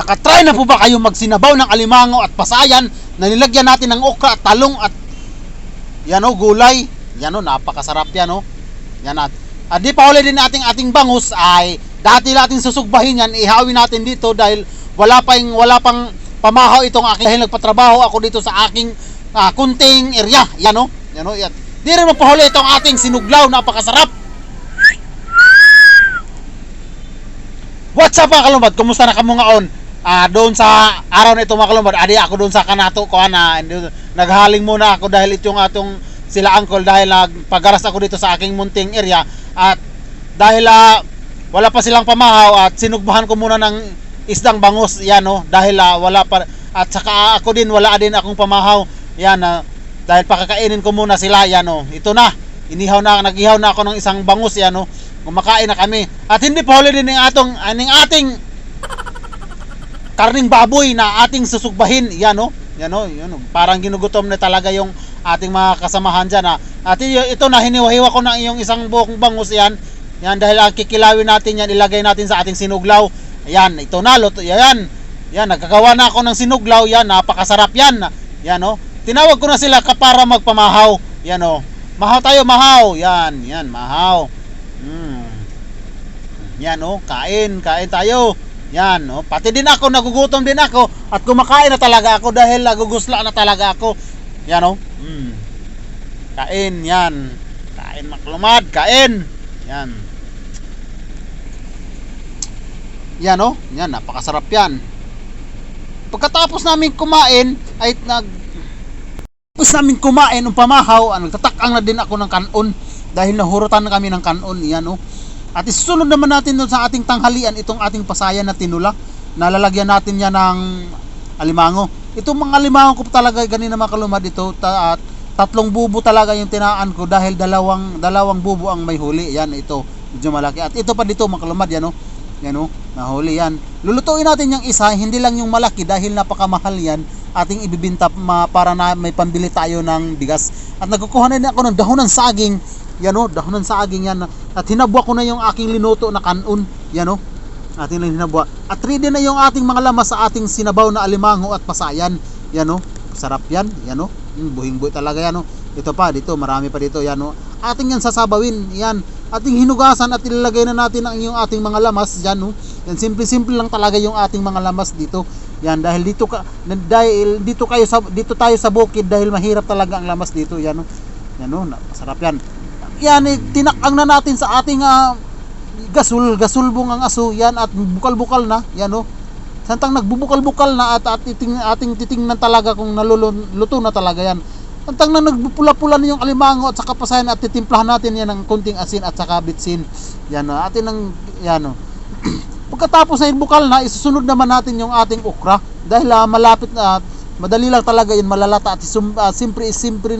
Nakatry na po ba kayo magsinabaw ng alimango at pasayan na nilagyan natin ng okra at talong at yan o, gulay. Yan o, napakasarap yan o. Yan at, at di pa huli din ating ating bangus ay dati natin susugbahin yan, ihawin natin dito dahil wala pa yung, wala pang pamahaw itong aking dahil nagpatrabaho ako dito sa aking ah, kunting area. Yan o, yan o, yan. Di rin mapahuli itong ating sinuglaw, napakasarap. What's up mga kalumad? Kumusta na kamo Ah, doon sa araw na ito mga kalumad, adi ako doon sa kanato ko na naghaling muna ako dahil itong atong sila uncle dahil nagpagaras ako dito sa aking munting area at dahil ah, wala pa silang pamahaw at sinugbahan ko muna ng isdang bangus yan no dahil ah, wala pa at saka ako din wala din akong pamahaw yan ah, dahil pakakainin ko muna sila yan no ito na inihaw na nagihaw na ako ng isang bangus yan no kumakain na kami. At hindi pa huli din ng atong aning ating karning baboy na ating susugbahin. Yan no yan no yun, no. parang ginugutom na talaga yung ating mga kasamahan dyan ha. at y- ito na hiniwa-hiwa ko na yung isang buong bangus yan. Yan dahil ang kikilawin natin yan ilagay natin sa ating sinuglaw yan ito na luto yan. Yan nagkagawa na ako ng sinuglaw yan napakasarap yan. Yan no tinawag ko na sila ka para magpamahaw. Yan no mahaw tayo mahaw. Yan yan mahaw. Mm. yan no kain kain tayo yan, no? Pati din ako, nagugutom din ako at kumakain na talaga ako dahil nagugusla na talaga ako. Yan, no? Mm. Kain, yan. Kain maklumad, kain. Yan. Yan, no? Yan, napakasarap yan. Pagkatapos namin kumain, ay nag Tapos namin kumain ng pamahaw, ah, nagtatakang na din ako ng kanon dahil nahurutan na kami ng kanon, yan, no? At isunod naman natin sa ating tanghalian itong ating pasayan na tinula. Nalalagyan natin yan ng alimango. Itong mga alimango ko talaga ganina mga kalumad ito ta, at tatlong bubo talaga yung tinaan ko dahil dalawang dalawang bubo ang may huli. Yan ito, medyo malaki. At ito pa dito mga kalumad yan oh. Yan oh, nahuli yan. Lulutuin natin yung isa, hindi lang yung malaki dahil napakamahal yan ating ibibinta para na may pambili tayo ng bigas. At nagkukuha na ako ng dahon ng saging yan o, dahon ng saging yan. At hinabwa ko na yung aking linuto na kanon. Yan o, ating lang hinabwa. At ready na yung ating mga lamas sa ating sinabaw na alimango at pasayan. Yan o, sarap yan. Yan o, mm, buhing-buhi talaga yan o. Ito pa, dito, marami pa dito. Yan o, ating yan sasabawin. Yan, ating hinugasan at ilalagay na natin ang yung ating mga lamas. Yan o, yan simple-simple lang talaga yung ating mga lamas dito. Yan dahil dito ka dahil dito kayo sa dito tayo sa bukid dahil mahirap talaga ang lamas dito. Yan o. Yan o, masarap yan yan tinakang na natin sa ating ah, gasul, gasulbong ang aso, yan at bukal-bukal na, yan oh. Santang nagbubukal-bukal na at, at iting, ating titingnan talaga kung naluluto na talaga yan. Santang na nagpupula-pula na yung alimango at saka pasayan at titimplahan natin yan ng konting asin at saka bitsin. Yan oh, atin ng, yan oh. Pagkatapos yung bukal na, isusunod naman natin yung ating okra dahil ah, malapit na, madali lang talaga yun malalata at sum, ah, simpre, simpre,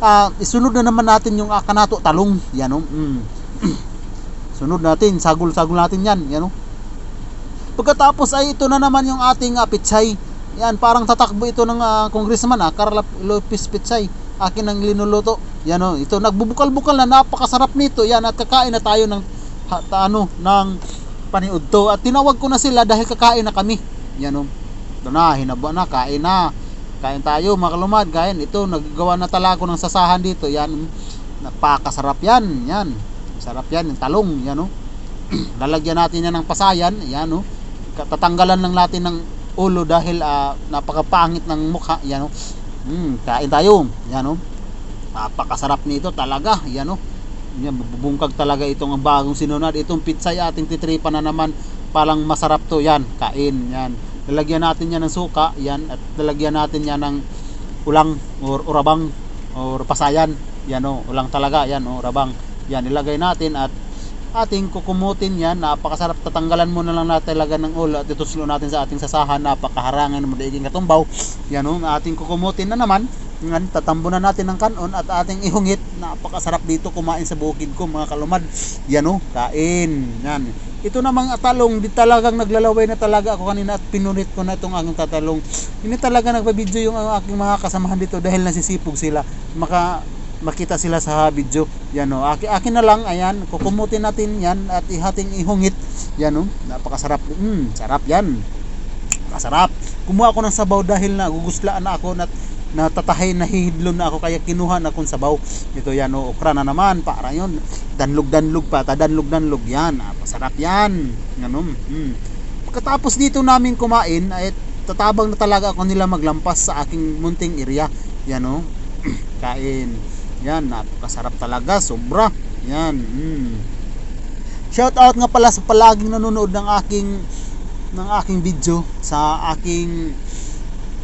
ah, isunod na naman natin yung uh, kanato talong yan oh. mm. sunod natin sagol-sagol natin yan yan oh. pagkatapos ay ito na naman yung ating uh, pitsay yan parang tatakbo ito ng uh, congressman ah, Carla Lopez Pitsay akin ang linuluto yan oh. ito nagbubukal-bukal na napakasarap nito yan at kakain na tayo ng ha, ta, ano ng paniudto at tinawag ko na sila dahil kakain na kami yan oh. ito na hinaba na kain na kain tayo mga kain. Ito naggawa na talaga ng sasahan dito. Yan napakasarap yan. Yan sarap yan yung talong. Yan oh. lalagyan natin yan ng pasayan. Yan oh. tatanggalan lang natin ng ulo dahil uh, napakapangit ng mukha. Yan oh. mm, kain tayo. Yan oh. napakasarap nito talaga. Yan oh. yan, bubungkag talaga itong bagong sinunod. Itong pizza ating titripan na naman. Palang masarap to. Yan kain. Yan lalagyan natin yan ng suka yan at lalagyan natin yan ng ulang or urabang or pasayan. Yan o ulang talaga yan o rabang yan ilagay natin at ating kukumutin yan. Napakasarap tatanggalan muna lang natin talaga ng ulo at ituslo natin sa ating sasahan. Napakaharangan ng madaiging katumbaw. Yan o ating kukumutin na naman yan, tatambo na natin ng kanon at ating ihungit. Napakasarap dito kumain sa bukid ko mga kalumad. Yan o kain. Yan. Ito namang talong di talagang naglalaway na talaga ako kanina at pinunit ko na itong aking tatalong. Hindi talaga nagpa-video yung aking mga kasamahan dito dahil nasisipog sila. Maka makita sila sa video. Yan o akin, akin na lang. Ayan kukumutin natin yan at ihating ihungit. Yan o napakasarap. Mm, sarap yan. Napakasarap. Kumuha ako ng sabaw dahil naguguslaan na ako at natatahay nahihidlon na ako kaya kinuha na akong sabaw. Ito yan o okra na naman para yon danlog-danlog pa, ta danlog-danlog yan. Ah, masarap yan. Ganun. Mm. Pagkatapos dito namin kumain ay tatabang na talaga ako nila maglampas sa aking munting area. Yan o. Kain. Yan, napakasarap talaga, sobra. Yan. Mm. Shout out nga pala sa palaging nanonood ng aking ng aking video sa aking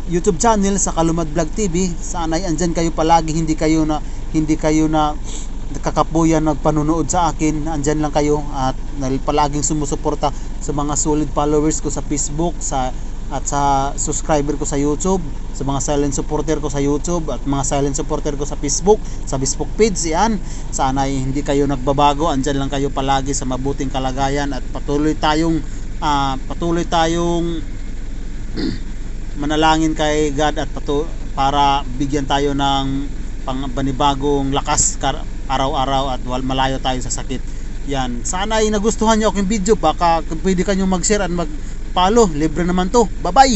YouTube channel sa Kalumad Vlog TV. Sana ay andyan kayo palagi, hindi kayo na hindi kayo na kakapuyan nagpanunood sa akin. Andyan lang kayo at palaging sumusuporta sa mga solid followers ko sa Facebook, sa at sa subscriber ko sa YouTube, sa mga silent supporter ko sa YouTube at mga silent supporter ko sa Facebook, sa Facebook page, yan. Sana ay hindi kayo nagbabago, andyan lang kayo palagi sa mabuting kalagayan at patuloy tayong ah, patuloy tayong manalangin kay God at patu- para bigyan tayo ng pang panibagong lakas araw-araw at malayo tayo sa sakit. Yan. Sana ay nagustuhan niyo aking video. Baka pwede kayong mag-share at mag-follow. Libre naman to. Bye-bye!